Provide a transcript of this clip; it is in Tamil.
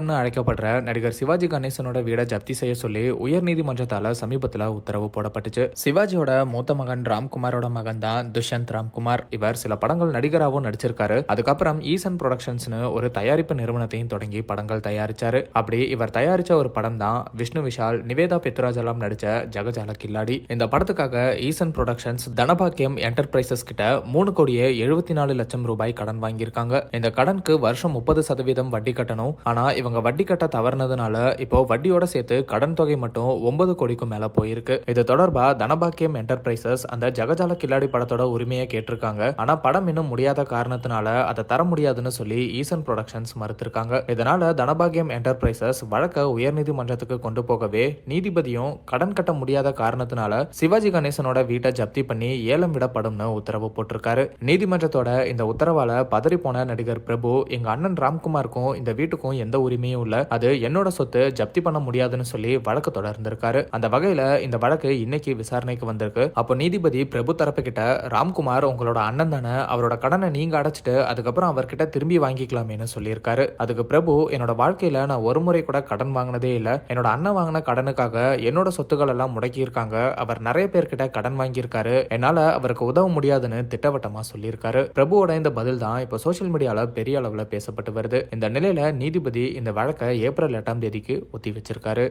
அழைக்கப்படுற நடிகர் சிவாஜி கணேசனோட வீடை ஜப்தி செய்ய சொல்லி உயர்நீதிமன்றத்தால சமீபத்துல உத்தரவு போடப்பட்டுச்சு. சிவாஜியோட மூத்த மகன் ராம்குமாரோட மகன் தான் துஷ்யந்த் ராம்குமார். இவர் சில படங்கள் நடிகராகவும் நடிச்சிருக்காரு. அதுக்கப்புறம் ஈசன் ப்ரொடக்ஷன்ஸ்னு ஒரு தயாரிப்பு நிறுவனத்தையும் தொடங்கி படங்கள் தயாரிச்சாரு. அப்படி இவர் தயாரிச்ச ஒரு படம் தான் விஷ்ணு விஷால் நிவேதா பித்ராஜெல்லாம் நடிச்ச ஜகஜால கில்லாடி. இந்த படத்துக்காக ஈசன் ப்ரொடக்ஷன்ஸ் தனபாக்கியம் என்டர்பிரைசஸ் கிட்ட மூணு கோடியே எழுபத்தி நாலு லட்சம் ரூபாய் கடன் வாங்கியிருக்காங்க. இந்த கடனுக்கு வருஷம் முப்பது சதவீதம் வட்டி கட்டணும். ஆனா இவங்க வட்டி கட்ட தவறுனதுனால இப்போ வட்டியோட சேர்த்து கடன் தொகை மட்டும் ஒன்பது கோடிக்கும் மேல போயிருக்கு. இது தொடர்பா தனபாக்கியம் என்டர்பிரைசஸ் அந்த ஜகஜால கில்லாடி படத்தோட உரிமையை கேட்டிருக்காங்க. ஆனா படம் இன்னும் முடியாத காரணத்தினால அதை தர முடியாதுன்னு சொல்லி ஈசன் ப்ரொடக்ஷன்ஸ் மறுத்திருக்காங்க. இதனால தனபாக்கியம் என்டர்பிரைசஸ் வழக்க உயர்நீதிமன்றத்துக்கு கொண்டு போகவே நீதிபதியும் கடன் கட்ட முடியாத காரணத்தினால சிவாஜி கணேசனோட வீட்டை ஜப்தி பண்ணி ஏலம் விடப்படும்னு உத்தரவு போட்டிருக்காரு. நீதிமன்றத்தோட இந்த உத்தரவால பதறி போன நடிகர் பிரபு எங்க அண்ணன் ராம்குமாருக்கும் இந்த வீட்டுக்கும் எந்த உரிமை உரிமையும் இல்ல அது என்னோட சொத்து ஜப்தி பண்ண முடியாதுன்னு சொல்லி வழக்கு தொடர்ந்திருக்காரு. அந்த வகையில இந்த வழக்கு இன்னைக்கு விசாரணைக்கு வந்திருக்கு. அப்போ நீதிபதி பிரபு தரப்பு கிட்ட ராம்குமார் உங்களோட அண்ணன் தானே அவரோட கடனை நீங்க அடைச்சிட்டு அதுக்கப்புறம் அவர்கிட்ட திரும்பி வாங்கிக்கலாமேன்னு சொல்லியிருக்காரு. அதுக்கு பிரபு என்னோட வாழ்க்கையில நான் ஒரு முறை கூட கடன் வாங்கினதே இல்ல. என்னோட அண்ணன் வாங்கின கடனுக்காக என்னோட சொத்துக்கள் எல்லாம் முடக்கி இருக்காங்க அவர் நிறைய பேர்கிட்ட கடன் வாங்கியிருக்காரு. என்னால அவருக்கு உதவ முடியாதுன்னு திட்டவட்டமா சொல்லியிருக்காரு. பிரபுவோட இந்த பதில் தான் இப்போ சோஷியல் மீடியால பெரிய அளவுல பேசப்பட்டு வருது. இந்த நிலையில நீதிபதி இந்த வழக்கை ஏப்ரல் எட்டாம் தேதிக்கு ஒத்தி வச்சிருக்காரு.